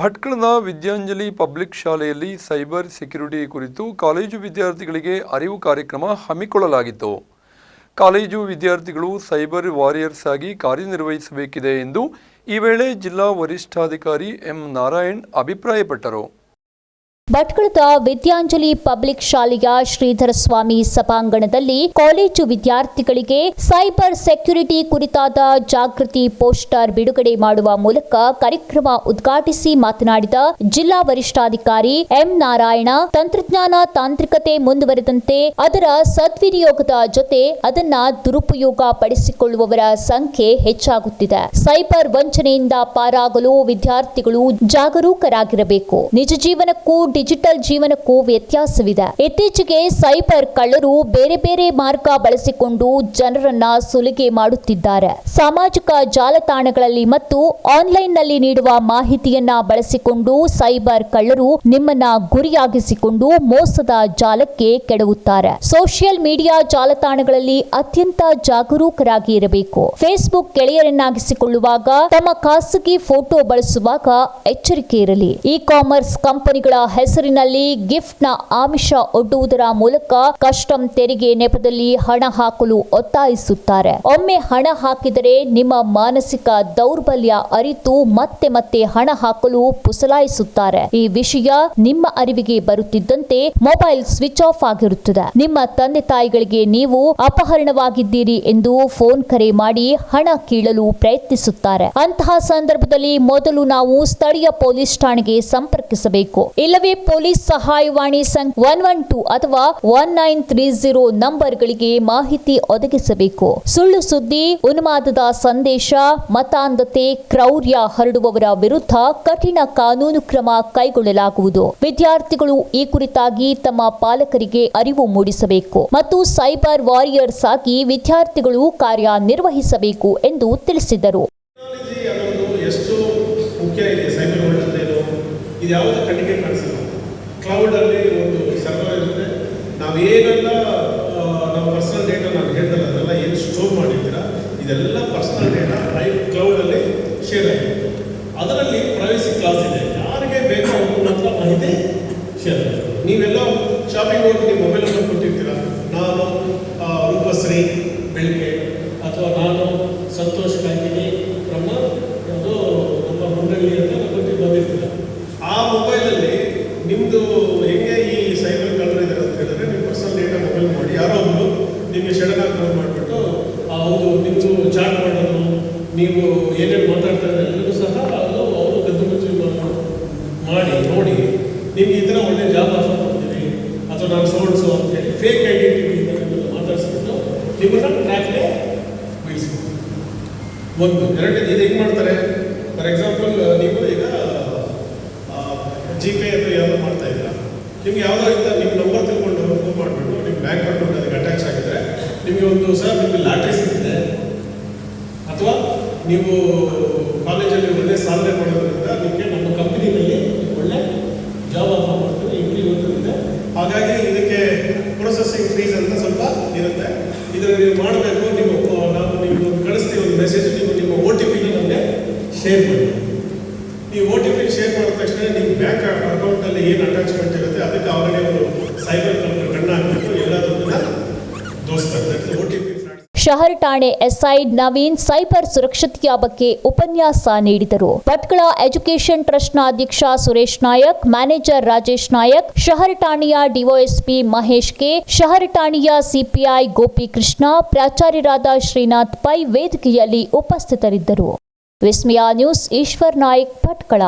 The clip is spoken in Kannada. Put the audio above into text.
ಭಟ್ಕಳದ ವಿದ್ಯಾಂಜಲಿ ಪಬ್ಲಿಕ್ ಶಾಲೆಯಲ್ಲಿ ಸೈಬರ್ ಸೆಕ್ಯುರಿಟಿ ಕುರಿತು ಕಾಲೇಜು ವಿದ್ಯಾರ್ಥಿಗಳಿಗೆ ಅರಿವು ಕಾರ್ಯಕ್ರಮ ಹಮ್ಮಿಕೊಳ್ಳಲಾಗಿತ್ತು. ಕಾಲೇಜು ವಿದ್ಯಾರ್ಥಿಗಳು ಸೈಬರ್ ವಾರಿಯರ್ಸ್ ಆಗಿ ಕಾರ್ಯನಿರ್ವಹಿಸಬೇಕಿದೆ ಎಂದು ಈ ವೇಳೆ ಜಿಲ್ಲಾ ವರಿಷ್ಠಾಧಿಕಾರಿ ಎಂ ನಾರಾಯಣ್ ಅಭಿಪ್ರಾಯಪಟ್ಟರು. ಭಟ್ಕಳದ ವಿದ್ಯಾಂಜಲಿ ಪಬ್ಲಿಕ್ ಶಾಲೆಯ ಶ್ರೀಧರ ಸ್ವಾಮಿ ಸಭಾಂಗಣದಲ್ಲಿ ಕಾಲೇಜು ವಿದ್ಯಾರ್ಥಿಗಳಿಗೆ ಸೈಬರ್ ಸೆಕ್ಯುರಿಟಿ ಕುರಿತಾದ ಜಾಗೃತಿ ಪೋಸ್ಟರ್ ಬಿಡುಗಡೆ ಮಾಡುವ ಮೂಲಕ ಕಾರ್ಯಕ್ರಮ ಉದ್ಘಾಟಿಸಿ ಮಾತನಾಡಿದ ಜಿಲ್ಲಾ ವರಿಷ್ಠಾಧಿಕಾರಿ ಎಂ ನಾರಾಯಣ, ತಂತ್ರಜ್ಞಾನ ತಾಂತ್ರಿಕತೆ ಮುಂದುವರೆದಂತೆ ಅದರ ಸದ್ವಿನಿಯೋಗದ ಜೊತೆ ಅದನ್ನ ದುರುಪಯೋಗ ಪಡಿಸಿಕೊಳ್ಳುವವರ ಸಂಖ್ಯೆ ಹೆಚ್ಚಾಗುತ್ತಿದೆ. ಸೈಬರ್ ವಂಚನೆಯಿಂದ ಪಾರಾಗಲು ವಿದ್ಯಾರ್ಥಿಗಳು ಜಾಗರೂಕರಾಗಿರಬೇಕು. ನಿಜ ಜೀವನಕ್ಕೂ ಡಿಜಿಟಲ್ ಜೀವನಕ್ಕೂ ವ್ಯತ್ಯಾಸವಿದೆ. ಇತ್ತೀಚೆಗೆ ಸೈಬರ್ ಕಳ್ಳರು ಬೇರೆ ಬೇರೆ ಮಾರ್ಗ ಬಳಸಿಕೊಂಡು ಜನರನ್ನ ಸುಲಿಗೆ ಮಾಡುತ್ತಿದ್ದಾರೆ. ಸಾಮಾಜಿಕ ಜಾಲತಾಣಗಳಲ್ಲಿ ಮತ್ತು ಆನ್ಲೈನ್ನಲ್ಲಿ ನೀಡುವ ಮಾಹಿತಿಯನ್ನ ಬಳಸಿಕೊಂಡು ಸೈಬರ್ ಕಳ್ಳರು ನಿಮ್ಮನ್ನ ಗುರಿಯಾಗಿಸಿಕೊಂಡು ಮೋಸದ ಜಾಲಕ್ಕೆ ಕೆಡವುತ್ತಾರೆ. ಸೋಷಿಯಲ್ ಮೀಡಿಯಾ ಜಾಲತಾಣಗಳಲ್ಲಿ ಅತ್ಯಂತ ಜಾಗರೂಕರಾಗಿ ಇರಬೇಕು ಫೇಸ್ಬುಕ್ ಗೆಳೆಯರನ್ನಾಗಿಸಿಕೊಳ್ಳುವಾಗ ತಮ್ಮ ಖಾಸಗಿ ಫೋಟೋ ಬಳಸುವಾಗ ಎಚ್ಚರಿಕೆ ಇರಲಿ. ಇ ಕಾಮರ್ಸ್ ಕಂಪನಿಗಳ ಹೆಸರಿನಲ್ಲಿ ಗಿಫ್ಟ್ನ ಆಮಿಷ ಒಡ್ಡುವುದರ ಮೂಲಕ ಕಸ್ಟಮ್ ತೆರಿಗೆ ನೆಪದಲ್ಲಿ ಹಣ ಹಾಕಲು ಒತ್ತಾಯಿಸುತ್ತಾರೆ. ಒಮ್ಮೆ ಹಣ ಹಾಕಿದರೆ ನಿಮ್ಮ ಮಾನಸಿಕ ದೌರ್ಬಲ್ಯ ಅರಿತು ಮತ್ತೆ ಮತ್ತೆ ಹಣ ಹಾಕಲು ಪುಸಲಾಯಿಸುತ್ತಾರೆ. ಈ ವಿಷಯ ನಿಮ್ಮ ಅರಿವಿಗೆ ಬರುತ್ತಿದ್ದಂತೆ ಮೊಬೈಲ್ ಸ್ವಿಚ್ ಆಫ್ ಆಗಿರುತ್ತದೆ. ನಿಮ್ಮ ತಂದೆ ತಾಯಿಗಳಿಗೆ ನೀವು ಅಪಹರಣವಾಗಿದ್ದೀರಿ ಎಂದು ಫೋನ್ ಕರೆ ಮಾಡಿ ಹಣ ಕೀಳಲು ಪ್ರಯತ್ನಿಸುತ್ತಾರೆ. ಅಂತಹ ಸಂದರ್ಭದಲ್ಲಿ ಮೊದಲು ನಾವು ಸ್ಥಳೀಯ ಪೊಲೀಸ್ ಠಾಣೆಗೆ ಸಂಪರ್ಕಿಸಬೇಕು. ಇಲ್ಲವೇ ಪೊಲೀಸ್ ಸಹಾಯವಾಣಿ ಸಂಖ್ಯೆ ಒನ್ ಒನ್ ಟೂ ಅಥವಾ ಒನ್ ನೈನ್ ತ್ರೀ ಜೀರೋ ನಂಬರ್ಗಳಿಗೆ ಮಾಹಿತಿ ಒದಗಿಸಬೇಕು. ಸುಳ್ಳು ಸುದ್ದಿ, ಉನ್ಮಾದದ ಸಂದೇಶ, ಮತಾಂಧತೆ, ಕ್ರೌರ್ಯ ಹರಡುವವರ ವಿರುದ್ಧ ಕಠಿಣ ಕಾನೂನು ಕ್ರಮ ಕೈಗೊಳ್ಳಲಾಗುವುದು. ವಿದ್ಯಾರ್ಥಿಗಳು ಈ ಕುರಿತಾಗಿ ತಮ್ಮ ಪಾಲಕರಿಗೆ ಅರಿವು ಮೂಡಿಸಬೇಕು ಮತ್ತು ಸೈಬರ್ ವಾರಿಯರ್ಸ್ ಆಗಿ ವಿದ್ಯಾರ್ಥಿಗಳು ಕಾರ್ಯನಿರ್ವಹಿಸಬೇಕು ಎಂದು ತಿಳಿಸಿದರು. ಇದು ಯಾವುದೇ ಕಣ್ಣಿಗೆ ಕಾಣಿಸಲ್ಲ. ಕ್ಲೌಡಲ್ಲಿ ಒಂದು ಸರ್ವರ್ ಇರುತ್ತೆ. ನಾವು ಏನೆಲ್ಲ ನಾವು ಪರ್ಸನಲ್ ಡೇಟಾ ನಾವು ಹೇಳ್ದಲ್ಲ ಅದೆಲ್ಲ ಏನು ಸ್ಟೋರ್ ಮಾಡಿದ್ದೀರಾ, ಇದೆಲ್ಲ ಪರ್ಸನಲ್ ಡೇಟಾ ಲೈವ್ ಕ್ಲೌಡಲ್ಲಿ ಶೇರ್ ಆಗುತ್ತೆ ಅದರಲ್ಲಿ ಪ್ರೈವಸಿ ಕ್ಲಾಸ್ ಇದೆ. ಯಾರಿಗೆ ಬೇಕೋ ಅವ್ರ ಮಾತ್ರ ಮಾಹಿತಿ ಶೇರ್ ಆಗುತ್ತೆ. ನೀವೆಲ್ಲ ಶಾಪಿಂಗ್ ಹೋಗಿ ನಿಮ್ಮ ಮೊಬೈಲ್ ನಂಬರ್ ಕೊಟ್ಟಿರ್ತೀರಾ? ನಾನು ರೂಪಶ್ರೀ ಬೆಳಿಗ್ಗೆ ಅಥವಾ ನಾನು ಸಂತೋಷ್ ಕಾಯ್ತೀನಿ ನಮ್ಮ ಯಾವುದು ನಮ್ಮ ಮಂಡಳಿ ಅಂತ ಕೊಟ್ಟು ಬಂದಿರ್ತೀರ ಆ ಮೊಬೈಲಲ್ಲಿ ನಿಮ್ಮದು ಹೆಂಗೆ ಈ ಸೈಬರ್ ಕಳ್ಳರು ಇದ್ದಾರೆ ಅಂತ ಹೇಳಿದ್ರೆ ನಿಮ್ಮ ಪರ್ಸನಲ್ ಡೇಟಾ ಮೊಬೈಲ್ ಮಾಡಿ ಯಾರೋ ಒಬ್ಬರು ನಿಮಗೆ ಸಡನ್ನಾಗಿ ಮಾಡಿಬಿಟ್ಟು, ಆ ಒಂದು ನಿಮ್ಮದು ಚಾಟ್ ಮಾಡೋದು ನೀವು ಏನೇನು ಮಾತಾಡ್ತಾ ಇದ್ದಾರೆ ಎಲ್ಲರೂ ಸಹ ಅದು ಅವರು ಕದ್ದು ಮಾಡಿ, ನೋಡಿ, ನಿಮ್ಗೆ ಥರ ಒಳ್ಳೆ ಜಾಬ್ ಆಫರ್ ಮಾಡ್ತೀವಿ ಅಥವಾ ನಾನು ಸೋಡ್ಸು ಅಂತ ಹೇಳಿ ಫೇಕ್ ಐಡೆಂಟಿಟಿ ನಿಮ್ಮನ್ನು ಮಾತಾಡಿಸ್ಬಿಟ್ಟು ನಿಮ್ಮನ್ನು ಟ್ರ್ಯಾಕ್ಗೆ ಬೀಳಿಸ್ಬೋದು. ಒಂದು, ಎರಡನೇದು ಇದು ಹೆಂಗೆ ಮಾಡ್ತಾರೆ? ಫಾರ್ ಎಕ್ಸಾಂಪಲ್ ನೀವು ಈಗ ಜಿ ಪೇ ಅಥವಾ ಯಾವುದೋ ಮಾಡ್ತಾ ಇದ್ದೀರಾ. ನಿಮ್ಗೆ ಯಾವುದೋ ಇದ್ದ ನಿಮ್ಮ ನಂಬರ್ ತಿಳ್ಕೊಂಡು ಫೋನ್ ಮಾಡಿಬಿಟ್ಟು ನಿಮ್ಮ ಬ್ಯಾಂಕ್ ಅಕೌಂಟ್ ಅದಕ್ಕೆ ಅಟ್ಯಾಚ್ ಆಗಿದ್ರೆ ನಿಮಗೆ ಒಂದು ಸರ್ ನಿಮಗೆ ಲಾಟ್ರಿ ಸಿಗುತ್ತೆ. ಅಥವಾ ನೀವು ಕಾಲೇಜಲ್ಲಿ ಒಳ್ಳೆ ಸಾಧನೆ ಮಾಡೋದ್ರಿಂದ ನಿಮಗೆ ನಮ್ಮ ಕಂಪನಿನಲ್ಲಿ ಒಳ್ಳೆ ಜಾಬ್ ಆಫರ್ ಮಾಡ್ತೀವಿ ಇದೆ ಹಾಗಾಗಿ ಇದಕ್ಕೆ ಪ್ರೊಸೆಸಿಂಗ್ ಫೀಸ್ ಅಂತ ಸ್ವಲ್ಪ ಇರುತ್ತೆ. ಇದನ್ನು ನೀವು ಮಾಡಬೇಕು ನೀವು ನಾವು ನಿಮ್ಗೆ ಒಂದು ಕಳಿಸ್ತೀವಿ ಒಂದು ಮೆಸೇಜ್ ನೀವು ನಿಮ್ಮ ಓ ಟಿ ಪಿನ ನಮಗೆ ಶೇರ್ ಮಾಡಿ. ಈ ಓ ಟಿ ಪಿ ಶೇರ್ ಮಾಡಿದ ತಕ್ಷಣ ನಿಮ್ಮ ಬ್ಯಾಂಕ್ ಅಕೌಂಟಲ್ಲಿ ಏನು ಅಟ್ಯಾಚ್ಮೆಂಟ್ ಇರುತ್ತೆ, ಅದಕ್ಕೆ ಆಲ್ರೆಡಿ ಒಂದು ಸೈಬರ್ ಶಹರ್ ಠಾಣೆ ಎಸ್ಐ ನವೀನ್ ಸೈಬರ್ ಸುರಕ್ಷತೆಯ ಬಗ್ಗೆ ಉಪನ್ಯಾಸ ನೀಡಿದರು. ಭಟ್ಕಳ ಎಜುಕೇಷನ್ ಟ್ರಸ್ಟ್ನ ಅಧ್ಯಕ್ಷ ಸುರೇಶ್ ನಾಯಕ್, ಮ್ಯಾನೇಜರ್ ರಾಜೇಶ್ ನಾಯಕ್, ಶಹರ್ ಠಾಣೆಯ ಡಿಒಎಸ್ಪಿ ಮಹೇಶ್ ಕೆ, ಶಹರ್ ಠಾಣೆಯ ಸಿಪಿಐ ಗೋಪಿಕೃಷ್ಣ, ಪ್ರಾಚಾರ್ಯರಾದ ಶ್ರೀನಾಥ್ ಪೈ ವೇದಿಕೆಯಲ್ಲಿ ಉಪಸ್ಥಿತರಿದ್ದರು. ವಿಸ್ಮಯ ನ್ಯೂಸ್, ಈಶ್ವರ್ ನಾಯಕ್, ಭಟ್ಕಳ.